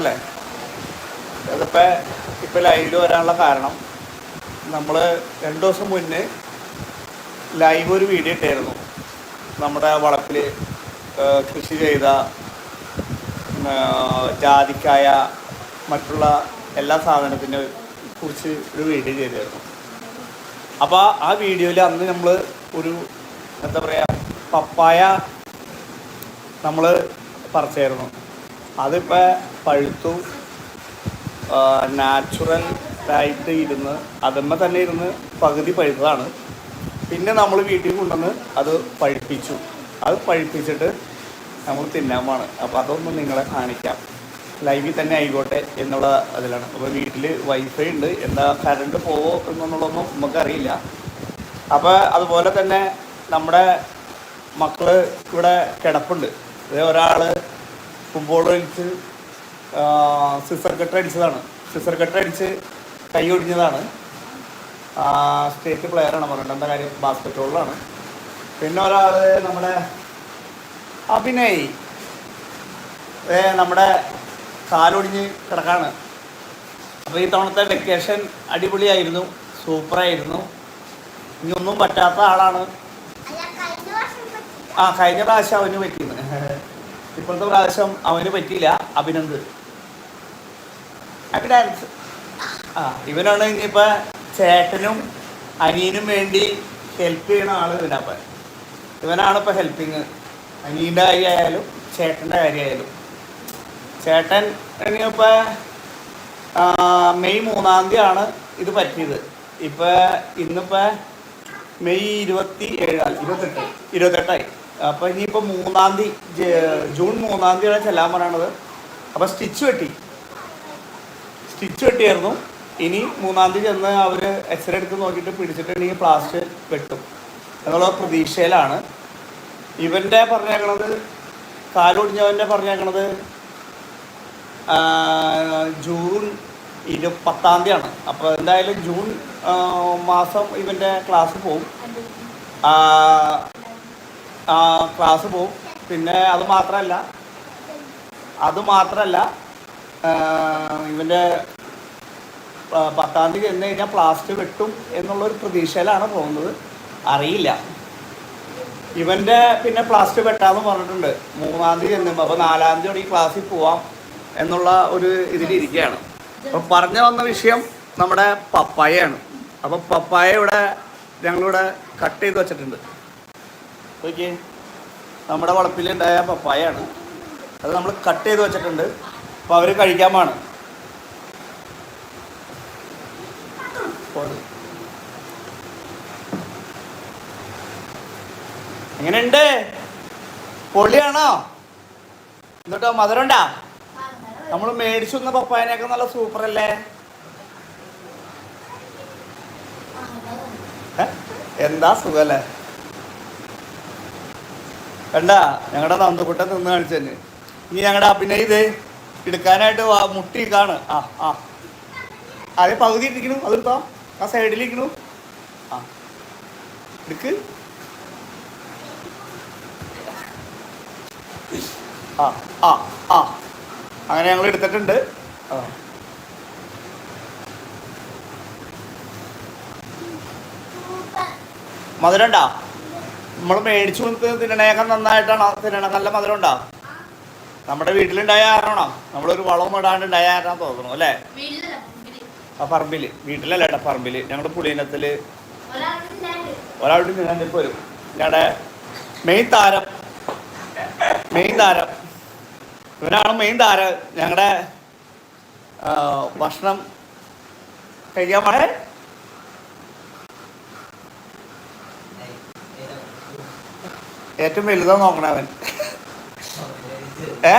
അല്ലേ? അതിപ്പോൾ ഇപ്പോൾ ലൈവിൽ വരാനുള്ള കാരണം നമ്മൾ രണ്ട് ദിവസം മുന്നേ ലൈവ് ഒരു വീഡിയോ ഇട്ടായിരുന്നു. നമ്മുടെ വളപ്പിൽ കൃഷി ചെയ്ത ജാതിക്കായ മറ്റുള്ള എല്ലാ സാധനത്തിനെ കുറിച്ച് ഒരു വീഡിയോ ചെയ്തായിരുന്നു. അപ്പോൾ ആ വീഡിയോയിൽ അന്ന് നമ്മൾ ഒരു എന്താ പറയുക പപ്പായ നമ്മൾ പറിച്ചായിരുന്നു. അതിപ്പോൾ പഴുത്തു. നാച്ചുറൽ ആയിട്ട് ഇരുന്ന് അതുമ്മ തന്നെ ഇരുന്ന് പകുതി പഴുത്തതാണ്. പിന്നെ നമ്മൾ വീട്ടിൽ കൊണ്ടുവന്ന് അത് പഴുപ്പിച്ചു. അത് പഴുപ്പിച്ചിട്ട് നമ്മൾ തിന്നാമാണ് അപ്പോൾ അതൊന്നും നിങ്ങളെ കാണിക്കാം. ലൈവിൽ തന്നെ ആയിക്കോട്ടെ എന്നുള്ള അതിലാണ്. അപ്പോൾ വീട്ടിൽ വൈഫൈ ഉണ്ട്. എന്താ കറണ്ട് പോവോ എന്നുള്ളതൊന്നും നമുക്കറിയില്ല അപ്പോൾ അതുപോലെ തന്നെ നമ്മുടെ മക്കൾ ഇവിടെ കിടപ്പുണ്ട്. ഒരാൾ ഫുട്ബോൾ കളിച്ച് സിസർ കട്ട് അടിച്ചതാണ്. സിസർ കട്ട് അടിച്ച് കൈ ഒടിഞ്ഞതാണ്. സ്റ്റേറ്റ് പ്ലെയറാണ് പറഞ്ഞത് എന്താ കാര്യം? ബാസ്കറ്റ് പിന്നെ ഒരാൾ നമ്മുടെ അഭിനയ്. നമ്മുടെ കാലൊടിഞ്ഞ് കിടക്കാണ്. അപ്പോൾ ഈ തവണത്തെ വെക്കേഷൻ അടിപൊളിയായിരുന്നു. സൂപ്പറായിരുന്നു. ഇനിയൊന്നും ഒന്നും പറ്റാത്ത ആളാണ്. ആ കഴിഞ്ഞ പ്രാവശ്യം അവന് പറ്റിയിരുന്നു ഇപ്പോഴത്തെ പ്രാവശ്യം അവന് പറ്റിയില്ല. അഭിനന്ദ്. ഡാൻസ് ആ ഇവനാണ് ഇനിയിപ്പോൾ ചേട്ടനും അനിയനും വേണ്ടി ഹെൽപ്പ് ചെയ്യുന്ന ആൾ ഇവനപ്പം ഇവനാണ് ഇപ്പോൾ ഹെൽപ്പിങ് അനിയന്റെ കാര്യമായാലും ചേട്ടന്റെ കാര്യമായാലും. ചേട്ടൻ ഇനിയിപ്പോൾ മെയ് മൂന്നാം തീയതിയാണ് ഇത് പറ്റിയത്. ഇപ്പൊ ഇന്നിപ്പോൾ മെയ് ഇരുപത്തി ഏഴ് അല്ല, ഇരുപത്തെട്ട്. ഇരുപത്തെട്ടായി. അപ്പോൾ ഇനിയിപ്പോൾ മൂന്നാം തീയതി ജൂൺ മൂന്നാം തീയതിയാണ് ചെല്ലാൻ പറയണത്. അപ്പോൾ സ്റ്റിച്ച് വെട്ടി. സ്റ്റിച്ച് വെട്ടിയായിരുന്നു. ഇനി മൂന്നാം തീയതി ചെന്ന് അവർ എക്സ്റേ എടുത്ത് നോക്കിയിട്ട് പിടിച്ചിട്ടുണ്ടെങ്കിൽ പ്ലാസ്റ്റർ വെട്ടും. എന്നുള്ള പ്രതീക്ഷയിലാണ്. ഇവന്റെ പറഞ്ഞേക്കണത് കാലൊടിഞ്ഞവന്റെ പറഞ്ഞേക്കണത് ജൂൺ ഇരു പത്താം തീയതിയാണ്. അപ്പോൾ എന്തായാലും ജൂൺ മാസം ഇവന്റെ ക്ലാസ് പോവും. ക്ലാസ് പോവും. പിന്നെ അത് മാത്രമല്ല അത് മാത്രമല്ല ഇവന്റെ പത്താം തീയതി ചെന്ന് കഴിഞ്ഞാൽ പ്ലാസ്റ്റ് വെട്ടും എന്നുള്ളൊരു പ്രതീക്ഷയിലാണ് പോകുന്നത്. അറിയില്ല. ഇവന്റെ പിന്നെ പ്ലാസ്റ്റ് വെട്ടാന്ന് പറഞ്ഞിട്ടുണ്ട്. മൂന്നാം തീയതി ചെന്നുമ്പോൾ അപ്പോൾ നാലാം തീയതി ഈ ക്ലാസ്സിൽ പോവാം എന്നുള്ള ഒരു ഇതിലിരിക്കുകയാണ് അപ്പോൾ പറഞ്ഞു വന്ന വിഷയം നമ്മുടെ പപ്പായയാണ്. അപ്പോൾ പപ്പായ ഇവിടെ ഞങ്ങളിവിടെ കട്ട് ചെയ്ത് വെച്ചിട്ടുണ്ട്. ഓക്കെ നമ്മുടെ വളപ്പിലുണ്ടായ പപ്പായാണ്. അത് നമ്മൾ കട്ട് ചെയ്ത് വെച്ചിട്ടുണ്ട്. അപ്പോൾ അവർ കഴിക്കാൻ പാണ് എങ്ങനെയുണ്ട്? പൊള്ളിയാണോ എന്നിട്ടോ മധുരണ്ടാ നമ്മൾ മേടിച്ചു വന്ന പപ്പായനൊക്കെ നല്ല സൂപ്പർ അല്ലേ? എന്താ സുഖല്ലേ? കണ്ട ഞങ്ങളുടെ നന്ദക്കുട്ടൻ നിന്ന് കാണിച്ചു തന്നെ. ഇനി ഞങ്ങളുടെ അഭിനയ ഇത് എടുക്കാനായിട്ട് മുട്ടി കാണ്. ആ ആ. അതെ പകുതി ഇരിക്കണു അതെടുത്തോ ആ സൈഡിലിരിക്കണു. ആ. എടുക്ക്. ആ ആ ആ. അങ്ങനെ ഞങ്ങൾ എടുത്തിട്ടുണ്ട്. ആ. മധുരണ്ടാ? നമ്മൾ മേടിച്ചു കൊടുത്ത് തിന്നണേക്കാൻ നന്നായിട്ടാണോ? തിന്നണ നല്ല മധുരം മധുരമുണ്ടോ? നമ്മുടെ വീട്ടിലുണ്ടായ ആരാണോ നമ്മളൊരു വളവും ഇടാണ്ട് ഉണ്ടായ ആരാ തോന്നുന്നു അല്ലേ. ആ പറമ്പിൽ. വീട്ടിലല്ല പറമ്പിൽ. ഞങ്ങളുടെ പുളിയിനത്തിൽ. ഒരാളുടെ നിന്നാണ്ട് പോരും. വരും ഞങ്ങളുടെ മെയിൻ താരം. മെയിൻ താരം. ഇവനാണ് മെയിൻ താരം. ഞങ്ങളുടെ ഭക്ഷണം കഴിക്കാൻ ഏറ്റവും വലുതാ നോക്കണവൻ ഏ.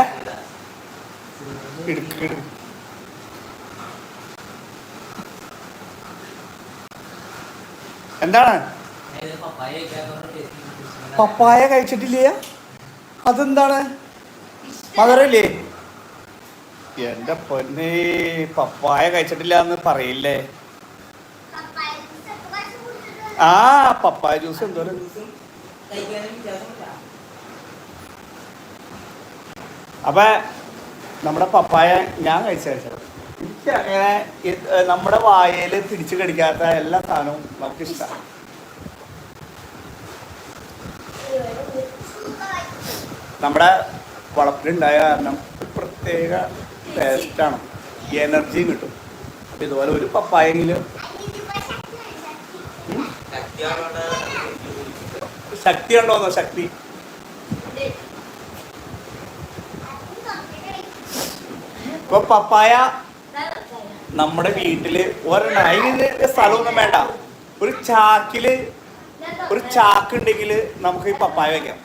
എന്താണ്? പപ്പായ കഴിച്ചിട്ടില്ലേ? അതെന്താണ്? മധുരല്ലേ എന്റെ പൊന്നെ പപ്പായ കഴിച്ചിട്ടില്ല എന്ന് പറയില്ലേ? ആ പപ്പായ ജ്യൂസ് എന്തോരം? അപ്പൊ നമ്മുടെ പപ്പായ ഞാൻ കഴിച്ച കഴിച്ചത്. എനിക്ക് അങ്ങനെ ഇത് നമ്മുടെ വായയിൽ തിരിച്ചു കടിക്കാത്ത എല്ലാ സാധനവും നമുക്ക് ഇഷ്ടമാണ് നമ്മുടെ വളപ്പിലുണ്ടായ കാരണം പ്രത്യേക ടേസ്റ്റാണ് എനർജിയും കിട്ടും. അപ്പം ഇതുപോലെ ഒരു പപ്പായെങ്കിലും. ശക്തി ഉണ്ടോന്നോ ശക്തി? ഇപ്പൊ പപ്പായ നമ്മുടെ വീട്ടിൽ ഒരെണ്ണം. അതിന് സ്ഥലമൊന്നും വേണ്ട. ഒരു ചാക്കിൽ ഒരു ചാക്ക് ഉണ്ടെങ്കിൽ നമുക്ക് ഈ പപ്പായ വെക്കാം.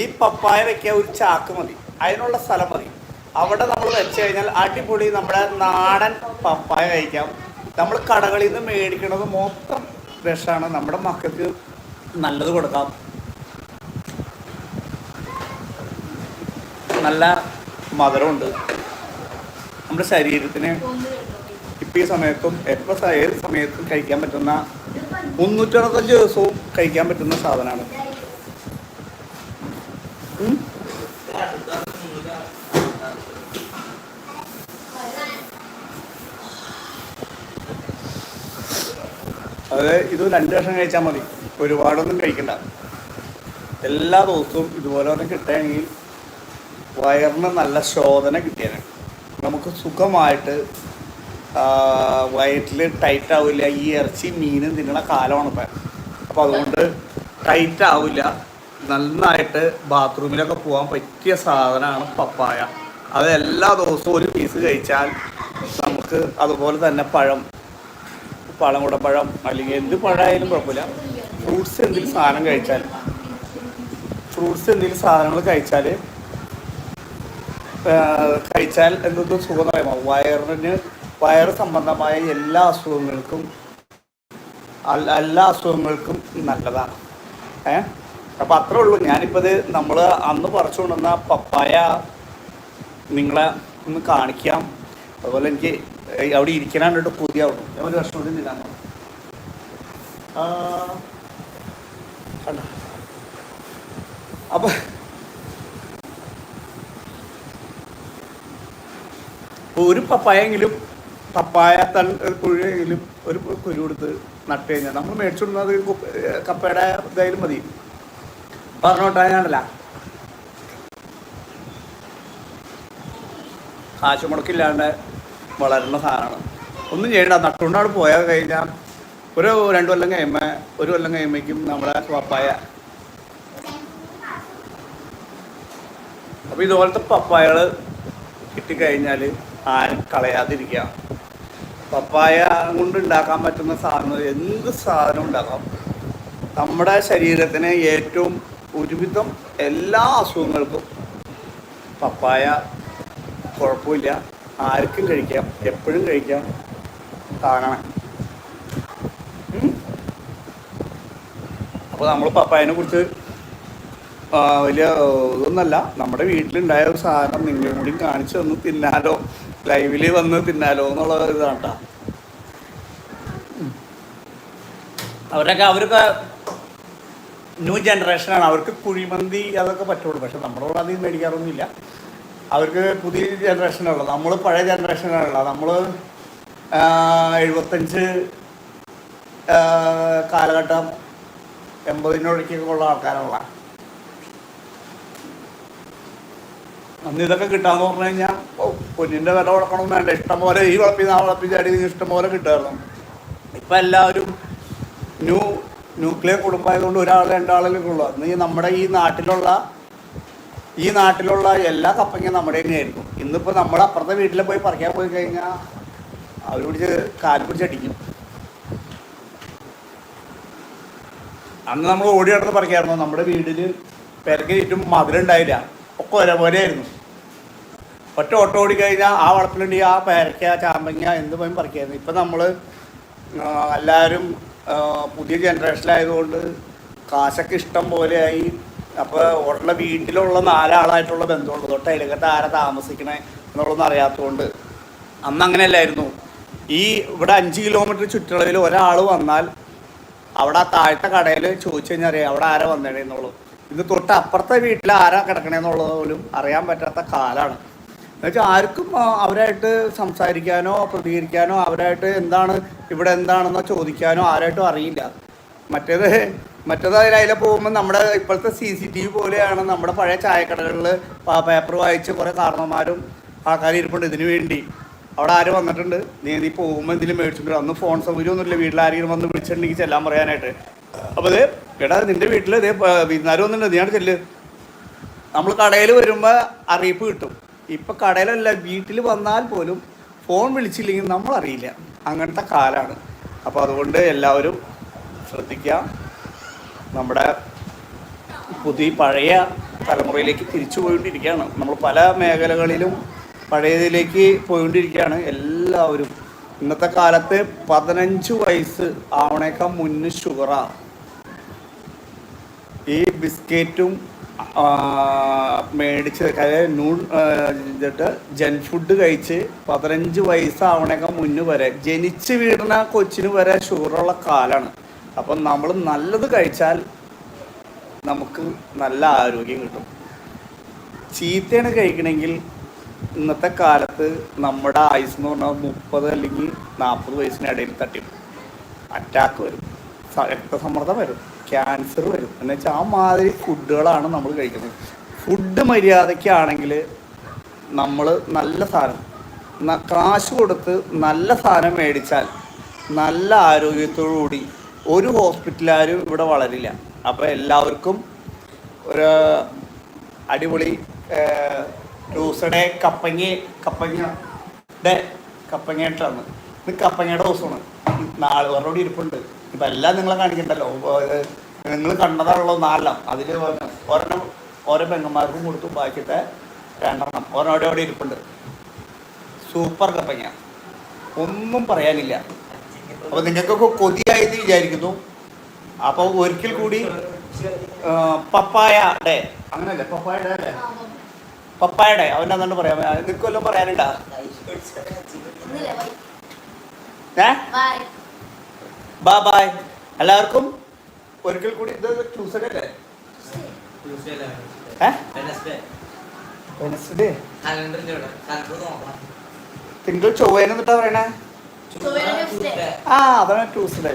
ഈ പപ്പായ വെക്കാൻ ഒരു ചാക്ക് മതി. അതിനുള്ള സ്ഥലം മതി. അവിടെ നമ്മൾ വെച്ച് കഴിഞ്ഞാൽ അടിപൊളി നമ്മുടെ നാടൻ പപ്പായ കഴിക്കാം. നമ്മൾ കടകളിൽ നിന്ന് മേടിക്കുന്നത് മൊത്തം വിഷമാണ് നമ്മുടെ മക്കൾക്ക് നല്ലത് കൊടുക്കാം. നല്ല മധുരമുണ്ട്. നമ്മുടെ ശരീരത്തിന് ഇപ്പം ഈ സമയത്തും എപ്പോൾ ഏത് സമയത്തും കഴിക്കാൻ പറ്റുന്ന മുന്നൂറ്ററുപത്തഞ്ച് ദിവസവും കഴിക്കാൻ പറ്റുന്ന സാധനമാണ്. അത് ഇത് രണ്ട് വർഷം കഴിച്ചാൽ മതി. ഒരുപാടൊന്നും കഴിക്കണ്ട. എല്ലാ ദിവസവും ഇതുപോലെ ഒന്ന് കിട്ടുകയാണെങ്കിൽ വയറിന് നല്ല ശോധന കിട്ടിയാണ് നമുക്ക് സുഖമായിട്ട് വയറ്റിൽ ടൈറ്റ് ആവില്ല. ഈ ഇറച്ചി മീനും തിന്നണ കാലമാണ് ഇപ്പം. അപ്പോൾ അതുകൊണ്ട് ടൈറ്റ് ആവില്ല. നന്നായിട്ട് ബാത്റൂമിലൊക്കെ പോകാൻ പറ്റിയ സാധനമാണ് പപ്പായ. അത് എല്ലാ ദിവസവും ഒരു പീസ് കഴിച്ചാൽ നമുക്ക് അതുപോലെ തന്നെ പഴം പഴം അല്ലെങ്കിൽ എന്ത് പഴമായാലും കുഴപ്പമില്ല. ഫ്രൂട്ട്സ് എന്തെങ്കിലും സാധനം കഴിച്ചാൽ ഫ്രൂട്ട്സ് എന്തെങ്കിലും സാധനങ്ങൾ കഴിച്ചാൽ കഴിച്ചാൽ എന്തൊക്കെ സുഖം പറയുമോ വയറിന് വയറ് സംബന്ധമായ എല്ലാ അസുഖങ്ങൾക്കും എല്ലാ അസുഖങ്ങൾക്കും നല്ലതാണ്. ഏ? അപ്പം അത്രേ ഉള്ളൂ. ഞാനിപ്പോൾ ഇത് നമ്മൾ അന്ന് പറിച്ചു കൊണ്ടുവന്ന പപ്പായ നിങ്ങളെ ഒന്ന് കാണിക്കാം. അതുപോലെ എനിക്ക് അവിടെ ഇരിക്കാൻ കണ്ടിട്ട് പുതിയ ഞാൻ ഒരു വർഷം കൂടി കണ്ടോ? അപ്പം ഒരു പപ്പായെങ്കിലും പപ്പായ തൺ കുഴിയെങ്കിലും ഒരു കുരു കൊടുത്ത് നട്ട് കഴിഞ്ഞാൽ നമ്മൾ മേടിച്ചുകൊടുക്കുന്നത് കപ്പയുടെ ഇതായാലും മതി. പറഞ്ഞോട്ടാ ഞാനല്ല. കാശ് മുടക്കില്ലാണ്ട് വളരുന്ന സാധനമാണ്. ഒന്നും ചെയ്യണ്ട നട്ടുകൊണ്ടാണ് പോയാൽ കഴിഞ്ഞാൽ ഒരു രണ്ടു കൊല്ലം കഴിയുമ്പോൾ ഒരു കൊല്ലം കഴിയുമ്പോഴേക്കും നമ്മുടെ പപ്പായ. അപ്പോൾ ഇതുപോലത്തെ പപ്പായകൾ കിട്ടിക്കഴിഞ്ഞാൽ ആരും കളയാതിരിക്കുക. പപ്പായ കൊണ്ട് ഉണ്ടാക്കാൻ പറ്റുന്ന സാധനം എന്ത് സാധനം ഉണ്ടാക്കാം. നമ്മുടെ ശരീരത്തിന് ഏറ്റവും ഒരുവിധം എല്ലാ അസുഖങ്ങൾക്കും പപ്പായ കുഴപ്പമില്ല. ആർക്കും കഴിക്കാം എപ്പോഴും കഴിക്കാം. താങ്ങണം അപ്പോൾ നമ്മൾ പപ്പായനെ കുറിച്ച് വലിയ ഇതൊന്നല്ല. നമ്മുടെ വീട്ടിലുണ്ടായ ഒരു സാധനം നിങ്ങളും കൂടി കാണിച്ചു തന്ന് തിന്നാലോ. ലൈവിൽ വന്ന് തിന്നാലോ എന്നുള്ള ഇതാണ് കേട്ടോ അവരൊക്കെ അവരൊക്കെ ന്യൂ ജനറേഷനാണ്. അവർക്ക് കുഴിമന്തി അതൊക്കെ പറ്റുള്ളൂ. പക്ഷെ നമ്മളോട് അധികം മേടിക്കാറൊന്നുമില്ല. അവർക്ക് പുതിയ ജനറേഷനുള്ള നമ്മൾ പഴയ ജനറേഷനുള്ള നമ്മൾ എഴുപത്തഞ്ച് കാലഘട്ടം എൺപതിനോടേക്കൊക്കെ ഉള്ള ആൾക്കാരുള്ള അന്ന് ഇതൊക്കെ കിട്ടാന്ന് പറഞ്ഞു കഴിഞ്ഞാൽ പൊന്നിന്റെ വില കൊടുക്കണം വേണ്ട. ഇഷ്ടംപോലെ ഈ വളപ്പിൽ ആ വളപ്പിൽ ചാടി ഇഷ്ടംപോലെ കിട്ടുമായിരുന്നു. ഇപ്പം എല്ലാവരും ന്യൂ ന്യൂക്ലിയർ കുടുംബമായതുകൊണ്ട് ഒരാൾ രണ്ടാളിലൊക്കെ ഉള്ളു. അന്ന് നമ്മുടെ ഈ നാട്ടിലുള്ള ഈ നാട്ടിലുള്ള എല്ലാ കപ്പങ്ങയും നമ്മുടെ തന്നെയായിരുന്നു ഇന്നിപ്പോൾ നമ്മൾ അപ്പുറത്തെ വീട്ടിൽ പോയി പറിക്കാൻ പോയി കഴിഞ്ഞാൽ അവർ പിടിച്ച് കാൽ പിടിച്ചടിക്കും അന്ന് നമ്മൾ ഓടി നടന്ന് പറിക്കായിരുന്നു. നമ്മുടെ വീട്ടിൽ പെരക്ക് ചുറ്റും മധുരമുണ്ടായില്ല ഒക്കെ ഒരേപോലെയായിരുന്നു. ഒറ്റ ഓട്ടോ ഓടിക്കഴിഞ്ഞാൽ ആ വളപ്പിലുണ്ടെങ്കിൽ ആ പേരക്ക ചാമ്പങ്ങ എന്ത് പോയും പറിക്കായിരുന്നു. ഇപ്പം നമ്മൾ എല്ലാവരും പുതിയ ജനറേഷനിലായതുകൊണ്ട് കാശൊക്കെ ഇഷ്ടം പോലെയായി. അപ്പോൾ ഉള്ള വീട്ടിലുള്ള നാലാളായിട്ടുള്ള ബന്ധമുള്ളൂ തൊട്ട് അയലക്കത്ത് ആരാ താമസിക്കണേ എന്നുള്ളതൊന്നും അറിയാത്തതുകൊണ്ട് അന്ന് അങ്ങനെയല്ലായിരുന്നു. ഈ ഇവിടെ അഞ്ച് കിലോമീറ്റർ ചുറ്റളവിൽ ഒരാൾ വന്നാൽ അവിടെ ആ താഴത്തെ കടയിൽ ചോദിച്ചു കഴിഞ്ഞാൽ അറിയാം അവിടെ ആരാ വന്നേണെന്നുള്ളൂ ഇത് തൊട്ട് അപ്പുറത്തെ വീട്ടിൽ ആരാ കിടക്കണേന്നുള്ളത് പോലും അറിയാൻ പറ്റാത്ത കാലമാണ് എന്നുവെച്ചാൽ ആർക്കും അവരായിട്ട് സംസാരിക്കാനോ പ്രതികരിക്കാനോ അവരായിട്ട് എന്താണ് ഇവിടെ എന്താണെന്നോ ചോദിക്കാനോ ആരായിട്ടും അറിയില്ല. മറ്റേത് മറ്റേത് അതിൽ അതിലെ പോകുമ്പോൾ നമ്മുടെ ഇപ്പോഴത്തെ സി സി ടി വി പോലെയാണ് നമ്മുടെ പഴയ ചായക്കടകളിൽ പേപ്പർ വായിച്ച് കുറേ കാരണന്മാരും ആൾക്കാർ ഇരിപ്പുണ്ട്. ഇതിനു വേണ്ടി. അവിടെ ആര് വന്നിട്ടുണ്ട്? നീ നീ പോകുമ്പോൾ എന്തെങ്കിലും മേടിച്ചിട്ടുണ്ട്. അന്ന് ഫോൺ സൗകര്യമൊന്നുമില്ല വീട്ടിൽ ആരെങ്കിലും വന്ന് വിളിച്ചിട്ടുണ്ടെങ്കിൽ ചെല്ലാൻ പറയാനായിട്ട്. അപ്പോൾ ഇത് നിന്റെ വീട്ടിൽ ഇതേ വിരുന്നാരും ഒന്നുണ്ട് നീയാണ് ചെല്ല്. നമ്മൾ കടയിൽ വരുമ്പോൾ അറിയിപ്പ് കിട്ടും. ഇപ്പം കടയിലല്ല വീട്ടിൽ വന്നാൽ പോലും ഫോൺ വിളിച്ചില്ലെങ്കിൽ നമ്മൾ അറിയില്ല അങ്ങനത്തെ കാലമാണ് അപ്പോൾ അതുകൊണ്ട് എല്ലാവരും ശ്രദ്ധിക്കുക നമ്മുടെ പുതിയ പഴയ തലമുറയിലേക്ക് തിരിച്ചു പോയിക്കൊണ്ടിരിക്കുകയാണ്. നമ്മൾ പല മേഖലകളിലും പഴയതിലേക്ക് പോയിക്കൊണ്ടിരിക്കുകയാണ്. എല്ലാവരും ഇന്നത്തെ കാലത്ത് പതിനഞ്ച് വയസ്സ് ആവണേക്കാൾ മുന്ന് ഷുഗറാ ഈ ബിസ്ക്കറ്റും മേടിച്ച് അതായത് നൂൺ എന്നിട്ട് ജങ്ക് ഫുഡ് കഴിച്ച് പതിനഞ്ച് വയസ്സാവണേക്കാൾ മുന്ന് വരെ ജനിച്ച് വീടുന്ന കൊച്ചിന് വരെ ഷുഗറുള്ള കാലാണ്. അപ്പം നമ്മൾ നല്ലത് കഴിച്ചാൽ നമുക്ക് നല്ല ആരോഗ്യം കിട്ടും. ചീത്തയാണ് കഴിക്കണമെങ്കിൽ ഇന്നത്തെ കാലത്ത് നമ്മുടെ ആയുസ് എന്ന് പറഞ്ഞാൽ മുപ്പത് അല്ലെങ്കിൽ നാൽപ്പത് വയസ്സിന് ഇടയിൽ തട്ടി അറ്റാക്ക് വരും. രക്തസമ്മർദ്ദം വരും. ക്യാൻസർ വരും. എന്ന് വെച്ചാൽ ആ മാതിരി ഫുഡുകളാണ് നമ്മൾ കഴിക്കുന്നത്. ഫുഡ് മര്യാദയ്ക്കാണെങ്കിൽ നമ്മൾ നല്ല സാധനം കാശ് കൊടുത്ത് നല്ല സാധനം മേടിച്ചാൽ നല്ല ആരോഗ്യത്തോടു കൂടി ഒരു ഹോസ്പിറ്റലാരും ഇവിടെ വളരില്ല. അപ്പോൾ എല്ലാവർക്കും ഒരു അടിപൊളി ട്യൂസ്ഡേ കപ്പങ്ങി കപ്പങ്ങ കപ്പങ്ങയായിട്ടാണ് ഇത് കപ്പങ്ങയുടെ ദിവസമാണ്. നാളെ വേറെ ഇരിപ്പുണ്ട്. ഇപ്പം എല്ലാം നിങ്ങളെ കാണിക്കണ്ടല്ലോ. നിങ്ങൾ കണ്ടതാണല്ലോ നാലെണ്ണം. അതിൽ ഒരെണ്ണം ഓരോ പെങ്ങന്മാർക്കും കൊടുത്തു ബാക്കിയത്തെ രണ്ടെണ്ണം. ഒരെണ്ണം അവിടെ അവിടെ ഇരിപ്പുണ്ട്. സൂപ്പർ കപ്പങ്ങ. ഒന്നും പറയാനില്ല. അപ്പോൾ നിങ്ങൾക്കൊക്കെ കൊതിയായിട്ട് വിചാരിക്കുന്നു. അപ്പോൾ ഒരിക്കൽ കൂടി പപ്പായടെ പപ്പായ ഡേ. അങ്ങനല്ലേ? പപ്പായ ഡേ അല്ലേ? Papaya day. അവന്റെ പറയാം? നിനക്ക് വല്ലതും പറയാനുണ്ടാ? ഏ? Bye bye. എല്ലാവർക്കും ഒരിക്കൽ കൂടി ഇത് ട്യൂസ്ഡേ അല്ലേ? വെനസ്ഡേ തിങ്കൾ ചൊവ്വേനെന്നിട്ടാ പറയണേ? ആ അതാണ് ട്യൂസ്ഡേ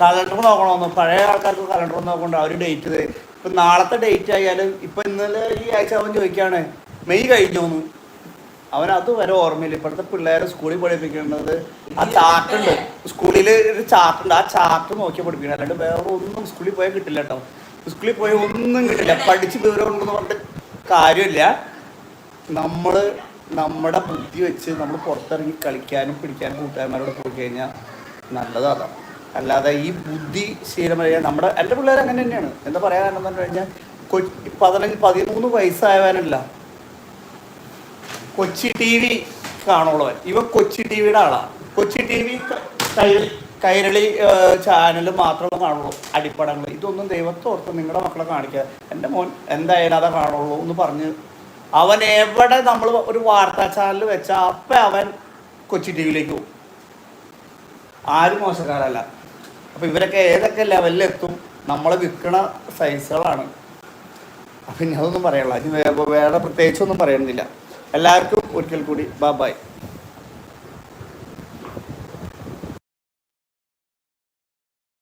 കലണ്ടർ നോക്കണമെന്ന് പഴയ ആൾക്കാർക്ക് കലണ്ടർ നോക്കണ്ട അവർ ഡേറ്റ് ഇപ്പൊ നാളത്തെ ഡേറ്റ് ആയാലും ഇപ്പം ഇന്നലെ ഈ ആഴ്ച അവൻ ചോദിക്കുകയാണ് മെയ് കഴിഞ്ഞോന്ന്. അവൻ അത് വരെ ഓർമ്മയില്ല. ഇപ്പോഴത്തെ പിള്ളേരെ സ്കൂളിൽ പഠിപ്പിക്കേണ്ടത് ആ ചാർട്ടുണ്ട് സ്കൂളിൽ ഒരു ചാർട്ടുണ്ട് ആ ചാർട്ട് നോക്കി പഠിപ്പിക്കണം. അല്ലാണ്ട് വേറെ ഒന്നും സ്കൂളിൽ പോയാൽ കിട്ടില്ല കേട്ടോ. സ്കൂളിൽ പോയാൽ ഒന്നും കിട്ടില്ല. പഠിച്ച് വിവരം ഉണ്ടെന്ന് പറഞ്ഞിട്ട് കാര്യമില്ല. നമ്മൾ നമ്മുടെ ബുദ്ധി വെച്ച് നമ്മൾ പുറത്തിറങ്ങി കളിക്കാനും പിടിക്കാനും കൂട്ടുകാരന്മാരോട് പോയി കഴിഞ്ഞാൽ നല്ലതാണ് അല്ലാതെ ഈ ബുദ്ധി ശീലമായ നമ്മുടെ എന്റെ പിള്ളേർ അങ്ങനെ തന്നെയാണ്. എന്താ പറയാൻ കാരണം എന്ന് പറഞ്ഞു കഴിഞ്ഞാൽ കൊ- പതിനഞ്ച് പതിമൂന്ന് വയസ്സായവനല്ല. കൊച്ചി ടി വി കാണുള്ളവൻ. ഇവ കൊച്ചി ടി വിയുടെ ആളാണ് Kochi T V Kairali channel മാത്രമേ കാണുള്ളൂ. അടിപ്പടങ്ങൾ ഇതൊന്നും ദൈവത്തോർത്ത് നിങ്ങളുടെ മക്കളെ കാണിക്കുക എന്റെ മോൻ എന്തായാലും അതാ കാണുള്ളൂ എന്ന് പറഞ്ഞ് അവൻ എവിടെ നമ്മൾ ഒരു വാർത്താ ചാനൽ വെച്ചാൽ അപ്പം അവൻ കൊച്ചി ടി വിയിലേക്ക് പോകും. ആരും മോശക്കാരല്ല. അപ്പം ഇവരൊക്കെ ഏതൊക്കെ ലെവലിലെത്തും നമ്മളെ വിൽക്കണ സൈസുകളാണ്. അപ്പം ഇനി അതൊന്നും പറയാനുള്ള ഇനി വേറെ പ്രത്യേകിച്ചൊന്നും പറയുന്നില്ല എല്ലാവർക്കും ഒരിക്കൽ കൂടി ബൈ.